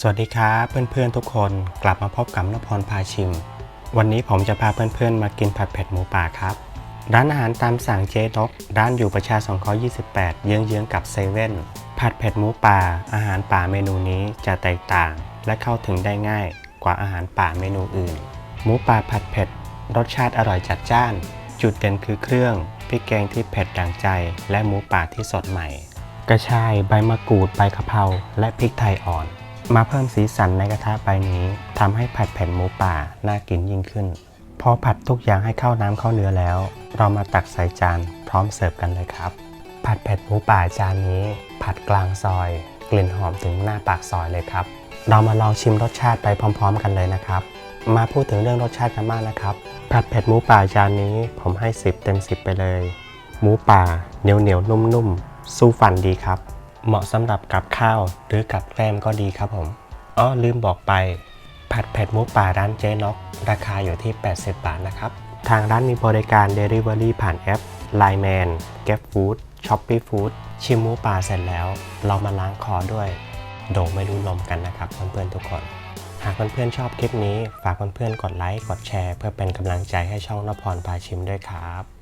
สวัสดีครับเพื่อนๆทุกคนกลับมาพบกับนพรพาชิม วันนี้ผมจะพาเพื่อนๆมากินผัดเผ็ดหมูป่าครับ ร้านอาหารตามสั่งเจ๊นกร้านอยู่ประชาสงเคราะห์28 เยื้องๆกับเซเว่นผัดเผ็ดหมูป่า อาหารป่าเมนูนี้จะแตกต่าง และเข้าถึงได้ง่ายกว่าอาหารป่าเมนูอื่น หมูป่าผัดเผ็ด รสชาติอร่อยจัดจ้าน จุดเด่นคือเครื่องพริกแกงที่เผ็ดดังใจ และหมูป่าที่สดใหม่ กระชายใบมะกรูดใบกะเพราและพริกไทยอ่อน มาเพิ่มสีสันในกระทะใบนี้ทำให้ผัดเผ็ดหมูป่าน่ากินยิ่งขึ้น พอผัดทุกอย่างให้เข้าน้ำเข้าเนื้อแล้ว เรามาตักใส่จานพร้อมเสิร์ฟกันเลยครับ ผัดเผ็ดหมูป่าจานนี้ ผัดกลางซอย กลิ่นหอมถึงหน้าปากซอยเลยครับ เรามาลองชิมรสชาติไปพร้อม ๆ กันเลยนะครับ มาพูดถึงเรื่องรสชาติกันบ้างนะครับ ผัดเผ็ดหมูป่าจานนี้ผมให้ 10 เต็ม 10 ไปเลย หมูป่าเหนียวเหนียวนุ่มๆสู้ฟันดีครับ เหมาะสำหรับกับข้าวหรือกับแกล้มก็ดีครับผมอ๋อลืมบอกไป ผัดเผ็ดหมูป่าร้านเจ๊นกราคาอยู่ที่ 80 บาทนะครับ ทางร้านมีบริการ Delivery ผ่านแอป Line Man g a p Food Shopee Food ชิมหมูป่าเสร็จแล้ว เรามาล้างคอด้วย โดไม่รู้ลมกันนะครับเพื่อนๆทุกคน หากเพื่อนๆชอบคลิปนี้ ฝากเพื่อนๆกดไลค์กดแชร์ เพื่อเป็นกำลังใจให้ช่องนพรพาชิมด้วยครับ